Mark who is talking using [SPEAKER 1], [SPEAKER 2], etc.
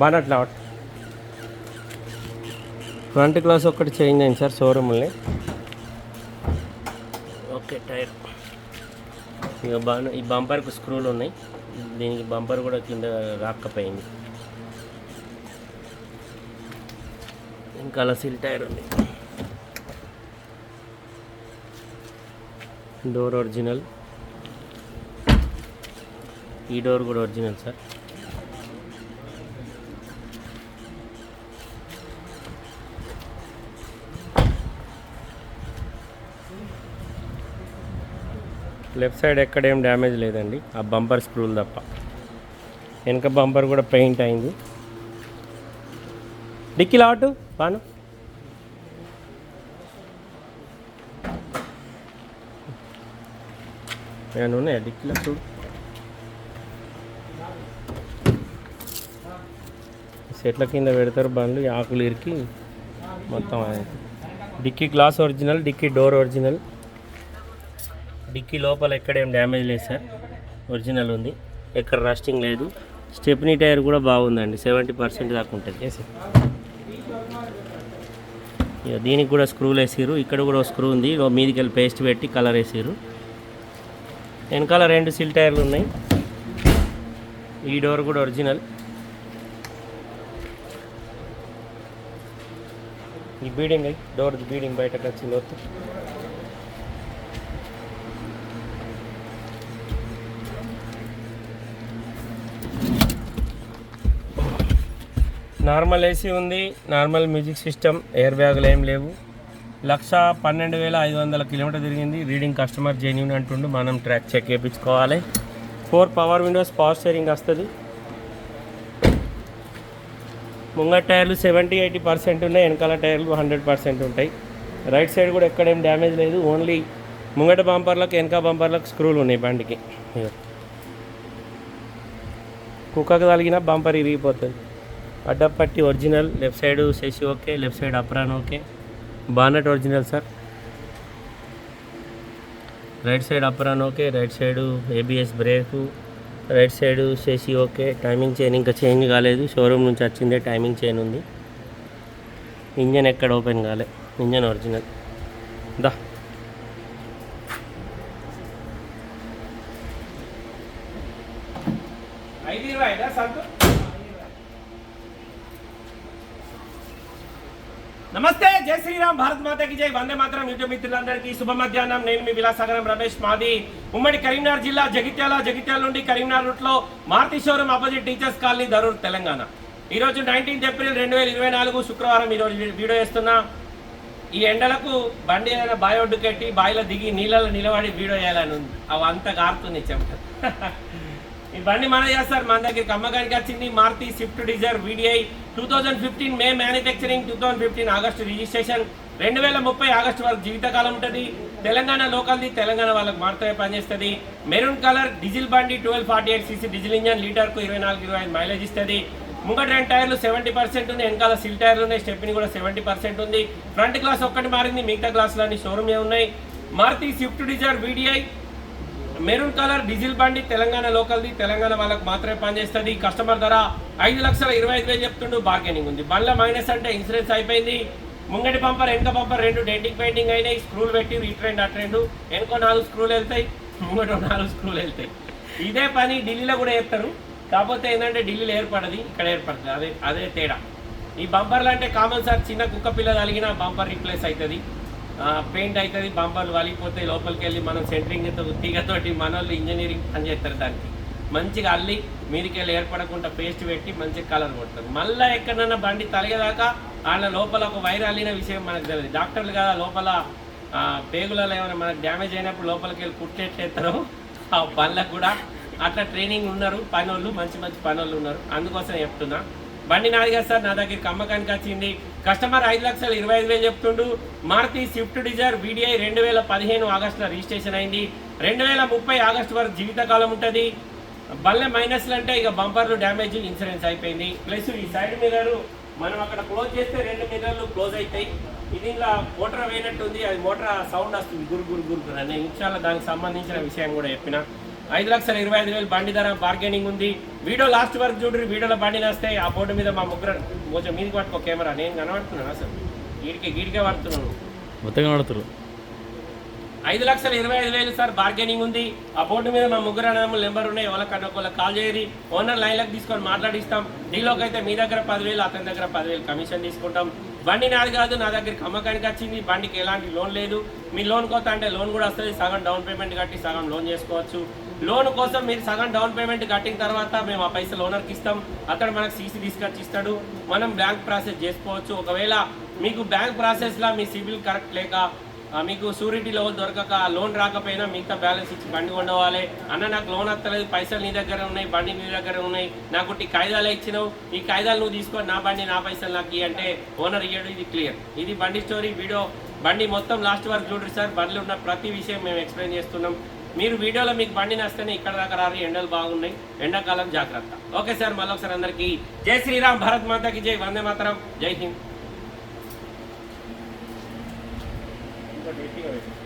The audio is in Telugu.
[SPEAKER 1] బానట్ లాట్ ఫ్రంట్ గ్లాస్ ఒక్కటి చేంజ్ అయింది సార్ షోరూమ్ని ఓకే టైర్. ఇక బాగా ఈ బంపర్కి స్క్రూలు ఉన్నాయి. దీనికి బంపర్ కూడా కింద రాకపోయింది ఇంకా అలా సిల్ టైర్ ఉంది. డోర్ ఒరిజినల్ ఈ డోర్ కూడా ఒరిజినల్ సార్ లెఫ్ట్ సైడ్ ఎక్కడ ఏం డ్యామేజ్ లేదండి. ఆ బంపర్ స్క్రూలు తప్ప. వెనక బంపర్ కూడా పెయింట్ అయింది. డిక్కీ లాటు బాను. నేను ఉన్నాయా డిక్కీలో? చూడు. సెట్ల కింద పెడతారు బండ్లు ఆకులు ఇరికి మొత్తం dicky glass original dicky door original. Dicky లోపల ఎక్కడ డ్యామేజ్ లేదు సార్. ఒరిజినల్ ఉంది. ఎక్కడ రస్టింగ్ లేదు. స్టెప్నీ టైర్ కూడా బాగుందండి. సెవెంటీ పర్సెంట్ దాకా ఉంటుంది. ఇక దీనికి కూడా స్క్రూలు వేసారు ఇక్కడ కూడా స్క్రూ ఉంది. మీదికి వెళ్ళి పేస్ట్ పెట్టి కలర్ వేసారు వెనకాల రెండు సిల్ టైర్లు ఉన్నాయి. ఈ డోర్ కూడా ఒరిజినల్. ఈ బీడింగ్ డోర్ బీడింగ్ బయటకు వచ్చింది వద్దు నార్మల్ ఏసీ ఉంది నార్మల్ మ్యూజిక్ సిస్టమ్ ఎయిర్ బ్యాగులు ఏం లేవు. లక్ష పన్నెండు వేల ఐదు వందల కిలోమీటర్ తిరిగింది. రీడింగ్ కస్టమర్ జెన్యున్ అంటుండు మనం ట్రాక్ చెక్ చేయించుకోవాలి. Four power windows power steering వస్తుంది. ముంగట టైర్లు సెవెంటీ ఎయిటీ పర్సెంట్ ఉన్నాయి వెనకాల టైర్లు హండ్రెడ్ పర్సెంట్ ఉంటాయి. రైట్ సైడ్ కూడా ఎక్కడేం డ్యామేజ్ లేదు. ఓన్లీ ముంగట బంపర్లకు వెనక బంపర్లకు స్క్రూలు ఉన్నాయి బండికి. కుక్కకు తగిలిన బంపర్ ఇరిగిపోతుంది. అడ్డపట్టి original left side Sashi okay left side apron okay. Bonnet original sir. Right side apron okay right side ABS brake right side Sashi okay. Timing chain ఇంకా చేంజ్ కాలేదు. షోరూమ్ నుంచి వచ్చిందే టైమింగ్ చైన్ ఉంది. ఇంజన్ ఎక్కడ ఓపెన్ కాలే. Engine original. దా. ఐదు ఇరవై సంతు నమస్తే జై శ్రీరామ్ భారత్ మాతకి జై. వందే మాత్రం యూట్యూబ్ మిత్రులందరికీ శుభ మధ్యాహ్నం. నేను మీ విలాసాగరం రమేష్ మాది ఉమ్మడి కరీంనగర్ జిల్లా జగిత్యాల జగిత్యాల నుండి కరీంనగర్ రూట్లో Maruti showroom opposite teachers colony Darur Telangana. ఈ రోజు నైన్టీన్త్ ఏప్రిల్ రెండు వేల ఇరవై నాలుగు శుక్రవారం ఈ రోజు వీడియో వేస్తున్నా ఈ ఎండలకు బండి ఏదైనా బావి ఒడ్డుకెట్టి బావిలో దిగి నీళ్ళలో నిలబడి వీడియో చేయాలని ఉంది. అవి అంత కారుతుంది చెమట. ఈ బండి మన చేస్తారు మన దగ్గరికి అమ్మకానికి వచ్చింది Maruti Swift Dzire VDI. Two thousand fifteen May manufacturing two thousand fifteen August registration రెండు వేల ముప్పై ఆగస్టు వరకు జీవితకాలం ఉంటుంది. తెలంగాణ లోకల్ది తెలంగాణ వాళ్ళకి మాత్రమే పనిచేస్తుంది. మెరూన్ కలర్ డీజిల్ బండి twelve forty eight CC diesel engine లీటర్కు ఇరవై నాలుగు ఇరవై ఐదు మైలేజ్ ఇస్తుంది. ముంగట రెండు టైర్లు సెవెంటీ పర్సెంట్ ఉంది వెనకాల సిల్ టైర్లు ఉన్నాయి స్టెప్ని కూడా సెవెంటీ పర్సెంట్ ఉంది. ఫ్రంట్ గ్లాస్ ఒక్కటి మారింది మిగతా గ్లాసులు అన్ని షోరూమే ఉన్నాయి. Maruti Swift Dzire VDI. Maroon colour diesel బండి తెలంగాణ లోకల్ది తెలంగాణ వాళ్ళకి మాత్రమే పనిచేస్తుంది. కస్టమర్ ధర ఐదు లక్షల ఇరవై ఐదు వేలు చెప్తుండు బార్గెనింగ్ ఉంది. బండ్ల మైనస్ అంటే ఇన్సూరెన్స్ అయిపోయింది. ముంగటి బంపర్ వెనక పంపర్ రెండు డెంటింగ్ పెయింటింగ్ అయినాయి. స్క్రూలు పెట్టి ఇటు రెండు అటు నాలుగు స్క్రూలు వెళ్తాయి ముంగట నాలుగు స్క్రూలు వెళ్తాయి. ఇదే పని ఢిల్లీలో కూడా చేస్తారు. కాకపోతే ఏంటంటే ఢిల్లీలో ఏర్పడది ఇక్కడ ఏర్పడుతుంది అదే అదే తేడా. ఈ బంపర్లు అంటే కామన్ సార్ చిన్న కుక్క పిల్ల తగిలిన బంపర్ రీప్లేస్ అవుతుంది. పెయింట్ అవుతుంది బంపర్లు వలిగిపోతే లోపలికి వెళ్ళి మనం సెంటరింగ్ తీగతోటి మన వాళ్ళు ఇంజనీరింగ్ పని చేస్తారు దానికి. మంచిగా అల్లి మీదికెళ్ళి ఏర్పడకుండా పేస్ట్ పెట్టి మంచిగా కలర్ కొడతారు. మళ్ళీ ఎక్కడన్నా బండి తలగేదాకా వాళ్ళ లోపల ఒక వైర్ అల్లిన విషయం మనకు తెలియదు డాక్టర్లు కదా లోపల పేగులలో ఏమైనా మనకు డ్యామేజ్ అయినప్పుడు లోపలికి వెళ్ళి కుట్టేట్లేస్తారో ఆ బండ్లకు కూడా అట్లా ట్రైనింగ్ ఉన్నారు. పనోళ్ళు మంచి మంచి పనోళ్ళు ఉన్నారు. అందుకోసం చెప్తున్నా. బండి నాది కదా సార్ నా దగ్గరికి అమ్మకానికి వచ్చింది. కస్టమర్ ఐదు లక్షలు ఇరవై ఐదు వేలు చెప్తుండు. మారుతి స్విఫ్ట్ డిజైర్ వీడిఐ రెండు వేల పదిహేను ఆగస్టులో రిజిస్ట్రేషన్ అయింది. రెండు వేల ముప్పై ఆగస్టు వరకు జీవితకాలం ఉంటుంది. బల్లె మైనస్లు అంటే ఇక బంపర్లు డ్యామేజ్ ఇన్సూరెన్స్ అయిపోయింది. ప్లస్ ఈ సైడ్ మిర్రర్ మనం అక్కడ క్లోజ్ చేస్తే రెండు మిర్రర్లు క్లోజ్ అవుతాయి ఇది ఇలా మోటార్ పోయినట్టుంది. అది మోటార్ సౌండ్ వస్తుంది. గురు గురు గురు గురు అనే. దానికి సంబంధించిన విషయం కూడా చెప్పిన. ఐదు లక్షల ఇరవై ఐదు వేలు బండి ధర బార్గెనింగ్ ఉంది. వీడియో లాస్ట్ వరకు చూడండి వీడియోలో బండి వస్తే ఆ బోర్డు మీద మా ముగ్గురు కొంచెం మీదకి పట్టుకో కెమెరా. నేను కనబడుతున్నాను అసలు? గీడికే గీడికే పడుతున్నాను.
[SPEAKER 2] మొత్తంగా పడుతురు
[SPEAKER 1] ఐదు లక్షల ఇరవై ఐదు వేలు సార్ బార్గెనింగ్ ఉంది. ఆ బోర్డు మీద మా ముగ్గురు అన్నదమ్ములు నెంబర్ ఉన్నాయి. ఎవరికన్నా ఒకళ్ళకి కాల్ చేయరి ఓనర్ లైన్లకు తీసుకొని మాట్లాడిస్తాం. డీలోకి అయితే మీ దగ్గర పదివేలు అతని దగ్గర పదివేలు కమిషన్ తీసుకుంటాం. బండి నాది కాదు నా దగ్గరికి అమ్మకానికి వచ్చింది బండికి ఎలాంటి లోన్ లేదు. మీ లోన్ కోత అంటే లోన్ కూడా వస్తుంది సగం డౌన్ పేమెంట్ కట్టి సగం లోన్ చేసుకోవచ్చు. లోన్ కోసం మీరు సగం డౌన్ పేమెంట్ కట్టిన తర్వాత మేము ఆ పైసలు ఓనర్కి ఇస్తాం. అతడు మనకు సీసీ తీసుకొచ్చి ఇస్తాడు. మనం బ్యాంక్ ప్రాసెస్ చేసుకోవచ్చు. ఒకవేళ మీకు బ్యాంక్ ప్రాసెస్లో మీ సిబిల్ కరెక్ట్ లేక మీకు షూరిటీ లోన్ దొరకక లోన్ రాకపోయినా మిగతా బ్యాలెన్స్ ఇచ్చి బండి కొండవాలి అన్న నాకు లోన్ వస్తలేదు పైసలు నీ దగ్గర ఉన్నాయి బండి నీ దగ్గర ఉన్నాయి. నాకు ఈ కాయిదాలు ఇచ్చినావు. ఈ కాయిదాలు నువ్వు తీసుకొని నా బండి నా పైసలు నాకు అంటే ఓనర్ ఇయ్యడు ఇది క్లియర్. ఇది బండి స్టోరీ వీడియో. బండి మొత్తం లాస్ట్ వరకు చూడండి సార్. బండిలో ఉన్న ప్రతి విషయం మేము ఎక్స్ప్లెయిన్ చేస్తున్నాం. మీరు వీడియోలో మీకు బండి నస్తేనే ఇక్కడ దాకా రారు ఎండలు బాగున్నాయి. ఎండాకాలం జాగ్రత్త. ఓకే సార్ మళ్ళీ ఒకసారి అందరికీ జై శ్రీరామ్ భారత్ మాతకి జై వందే మాతరం జై హింద్. ఇంకా గట్టిగా పెట్టు.